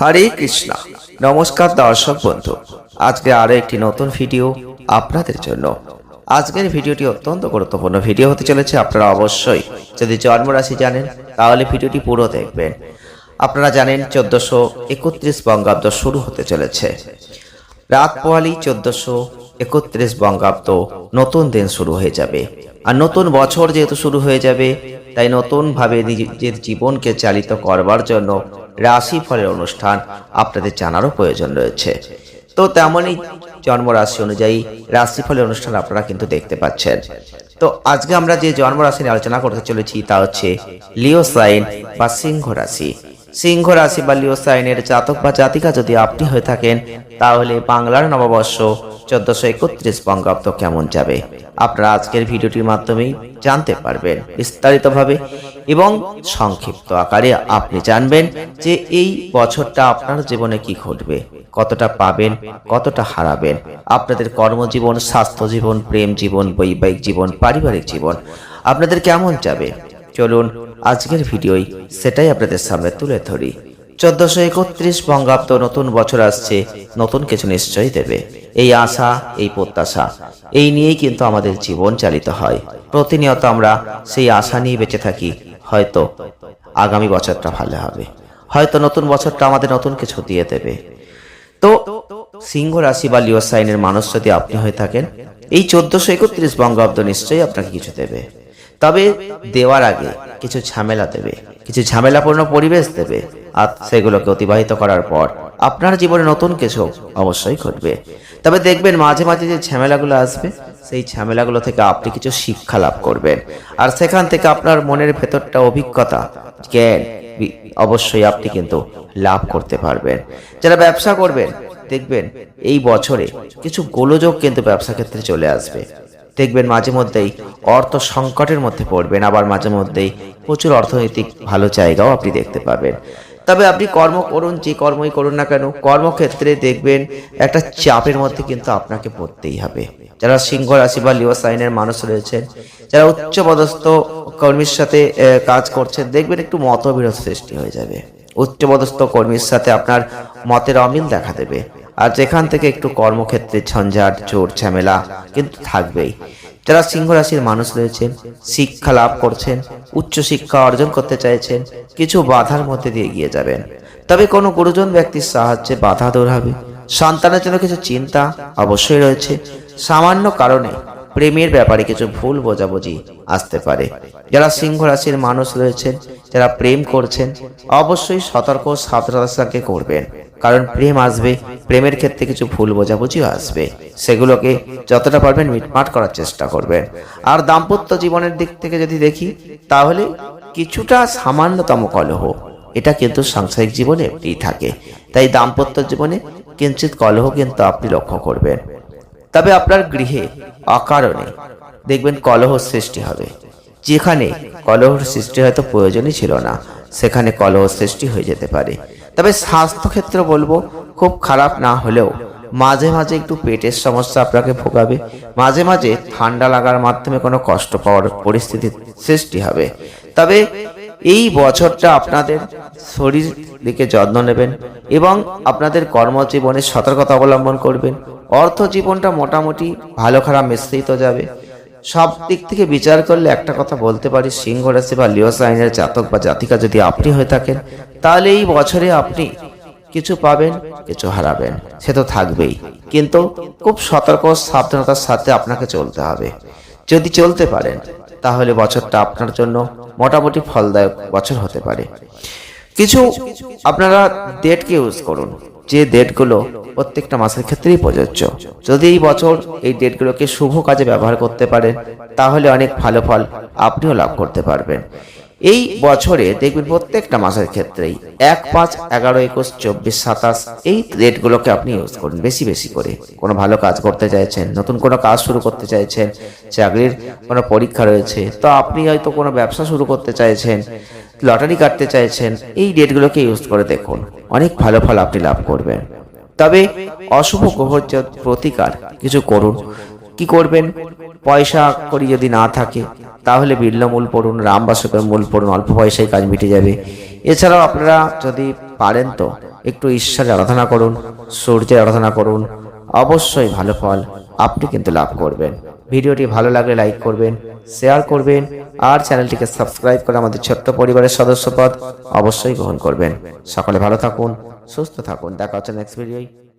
হরে কৃষ্ণা। নমস্কার দর্শক বন্ধু। আজকে আরও একটি নতুন ভিডিও আপনাদের জন্য। আজকের ভিডিওটি অত্যন্ত গুরুত্বপূর্ণ ভিডিও হতে চলেছে, আপনারা অবশ্যই যদি জন্মরাশি জানেন, তাহলে ভিডিওটি পুরো দেখবেন। আপনারা জানেন চোদ্দশো একত্রিশ বঙ্গাব্দ শুরু হতে চলেছে। রাত পোয়ালি চোদ্দশো একত্রিশ বঙ্গাব্দ নতুন দিন শুরু হয়ে যাবে। আর নতুন বছর যেহেতু শুরু হয়ে যাবে, তাই নতুনভাবে নিজের জীবনকে চালিত করবার জন্য রাশি ফলের অনুষ্ঠান আপনাদের জানারও প্রয়োজন রয়েছে। তো তেমনই জন্মরাশি অনুযায়ী রাশিফলের অনুষ্ঠান আপনারা কিন্তু দেখতে পাচ্ছেন। তো আজকে আমরা যে জন্মরাশি নিয়ে আলোচনা করতে চলেছি তা হচ্ছে লিও সাইন বা সিংহ রাশি। সিংহ রাশি বা লিও সাইনের জাতক বা জাতিকা যদি আপনি হয়ে থাকেন, তাহলে বাংলার নববর্ষ চোদ্দশো একত্রিশ বঙ্গাব্দ কেমন যাবে? আপনারা আজকের ভিডিওটির মাধ্যমেই জানতে পারবেন। বিস্তারিতভাবে এবং সংক্ষিপ্ত আকারে আপনি জানবেন যে এই বছরটা আপনার জীবনে কি ঘটবে, কতটা পাবেন, কতটা হারাবেন। আপনাদের কর্মজীবন স্বাস্থ্য জীবন প্রেম জীবন, বৈবাহিক জীবন, পারিবারিক জীবন, আপনাদের কেমন যাবে? চলুন আজকের ভিডিওই সেটাই আপনাদের সামনে তুলে ধরি। চোদ্দশো একত্রিশ বঙ্গাব্দ নতুন বছর আসছে, নতুন কিছু নিশ্চয়ই দেবে। এই আশা, এই প্রত্যাশা, এই নিয়েই কিন্তু আমাদের জীবন চালিত হয়। প্রতিনিয়ত আমরা সেই আশা নিয়ে বেঁচে থাকি হয়তো আগামী বছরটা ভালো হবে। হয়তো নতুন বছরটা আমাদের নতুন কিছু দিয়ে দেবে। তো সিংহ রাশি বা লিও সাইনের মানুষ যদি আপনি হয়ে থাকেন, এই চোদ্দশো একত্রিশ বঙ্গাব্দ নিশ্চয়ই আপনাকে কিছু দেবে। তবে দেওয়ার আগে কিছু ঝামেলা দেবে, কিছু ঝামেলাপূর্ণ পরিবেশ দেবে, আর সেগুলোকে অতিবাহিত করার পর আপনার জীবনে নতুন কিছু অবশ্যই ঘটবে। তবে দেখবেন মাঝে মাঝে যে ঝামেলাগুলো আসবে সেই ঝামেলাগুলো থেকে আপনি কিছু শিক্ষা লাভ করবেন। আর সেখান থেকে আপনার মনের ভেতরটা অভিজ্ঞতা, জ্ঞান অবশ্যই আপনি কিন্তু লাভ করতে পারবেন। যারা ব্যবসা করবেন, দেখবেন এই বছরে কিছু গোলযোগ কিন্তু ব্যবসা ক্ষেত্রে চলে আসবে। দেখবেন মাঝে মধ্যেই অর্থ সংকটের মধ্যে পড়বেন, আবার মাঝে মধ্যেই প্রচুর অর্থনৈতিক ভালো জায়গাও আপনি দেখতে পাবেন। তবে আপনি কর্ম করুন, যে কর্মই করুন না কেন, কর্মক্ষেত্রে দেখবেন একটা চাপের মধ্যে কিন্তু আপনাকে পড়তেই হবে। যারা সিংহ রাশি বা লিও সাইনের মানুষ রয়েছেন, যারা উচ্চপদস্থ কর্মীর সাথে কাজ করছেন, দেখবেন একটু মতবিরোধ সৃষ্টি হয়ে যাবে। উচ্চপদস্থ কর্মীর সাথে আপনার মতের অমিল দেখা দেবে। আর যেখান থেকে একটু কর্মক্ষেত্রে ঝঞ্ঝাট, জোর ঝামেলা কিন্তু থাকবেই। যারা সিংহ রাশির মানুষ রয়েছেন, শিক্ষা লাভ করছেন, উচ্চ শিক্ষা অর্জন করতে চাইছেন, কিছু বাধার মধ্যে দিয়ে গিয়ে যাবেন। তবে কোনো গুরুজন ব্যক্তির সাহায্যে বাধা দূর হবে। সন্তানের জন্য কিছু চিন্তা অবশ্যই রয়েছে। সামান্য কারণে প্রেমের ব্যাপারে কিছু ভুল বোঝাবুঝি আসতে পারে। যারা সিংহ রাশির মানুষ রয়েছেন, যারা প্রেম করছেন, অবশ্যই সতর্ক সাবধানতার সঙ্গে করবেন। কারণ প্রেম আসবে, প্রেমের ক্ষেত্রে কিছু ভুল বোঝাবুঝিও আসবে। সেগুলোকে যতটা পারবেন মিটমাট করার চেষ্টা করবেন। আর দাম্পত্য জীবনের দিক থেকে যদি দেখি, তাহলে কিছুটা সামান্যতম কলহ। এটা কিন্তু সাংসারিক জীবনে এমনিই থাকে। তাই দাম্পত্য জীবনে কিঞ্চিত কলহ কিন্তু আপনি লক্ষ্য করবেন। তবে আপনার গৃহে অকারণে দেখবেন কলহ সৃষ্টি হবে। যেখানে কলহর সৃষ্টি হয়তো প্রয়োজনই ছিল না, সেখানে কলহ সৃষ্টি হয়ে যেতে পারে। তবে স্বাস্থ্যক্ষেত্র বলব, খুব খারাপ না হলেও মাঝে মাঝে একটু পেটের সমস্যা আপনাকে ভোগাবে। মাঝে মাঝে ঠান্ডা লাগার মাধ্যমে কোনো কষ্ট পাওয়ার পরিস্থিতির সৃষ্টি হবে। তবে এই বছরটা আপনাদের শরীর দিকে যত্ন নেবেন এবং আপনাদের কর্মজীবনে সতর্কতা অবলম্বন করবেন। অর্থ জীবনটা মোটামুটি ভালো খারাপ মিশ্রিত যাবে। সব দিক থেকে বিচার করলে একটা কথা বলতে পারি, সিংহ রাশি বা লিও সাইনের জাতক বা জাতিকা যদি আপনি হয়ে থাকেন, তাহলে এই বছরে আপনি কিছু পাবেন, কিছু হারাবেন, সে তো থাকবেই। কিন্তু খুব সতর্ক সাবধানতার সাথে আপনাকে চলতে হবে। যদি চলতে পারেন তাহলে বছরটা আপনার জন্য মোটামুটি ফলদায়ক বছর হতে পারে। কিছু আপনারা ডেটকে ইউজ করুন। যে ডেটগুলো প্রত্যেকটা মাসের ক্ষেত্রেই প্রযোজ্য। যদি এই বছর এই ডেটগুলোকে শুভ কাজে ব্যবহার করতে পারেন, তাহলে অনেক ভালো ফল আপনিও লাভ করতে পারবেন। এই বছরে দেখবেন প্রত্যেকটা মাসের ক্ষেত্রেই এক পাঁচ এগারো একুশ চব্বিশ সাতাশ এই ডেটগুলোকে আপনি ইউজ করুন বেশি বেশি করে। কোনো ভালো কাজ করতে চাইছেন, নতুন কোনো কাজ শুরু করতে চাইছেন, চাকরির কোনো পরীক্ষা রয়েছে, তো আপনি হয়তো কোনো ব্যবসা শুরু করতে চাইছেন, লটারি কাটতে চাইছেন, এই ডেটগুলোকে ইউজ করে দেখুন। অনেক ভালো ফল আপনি লাভ করবেন। তবে অশুভ গ্রহর প্রতিকার, কিছু করুন। কি করবেন? পয়সা করি যদি না থাকে, তাহলে বিল্ল মূল পড়ুন, রামবাসকের মূল পড়ুন, অল্প পয়সায় কাজ মিটে যাবে। এছাড়াও আপনারা যদি পারেন তো, একটু ঈশ্বরের আরাধনা করুন, সূর্যের আরাধনা করুন, অবশ্যই ভালো ফল আপনি কিন্তু লাভ করবেন। ভিডিওটি ভালো লাগলে লাইক করবেন, শেয়ার করবেন, আর চ্যানেলটিকে সাবস্ক্রাইব করে আমাদের ছোট্ট পরিবারের সদস্যপদ অবশ্যই গ্রহণ করবেন। সকলে ভালো থাকুন, সুস্থ থাকুন। দেখা হচ্ছে নেক্সট ভিডিওয়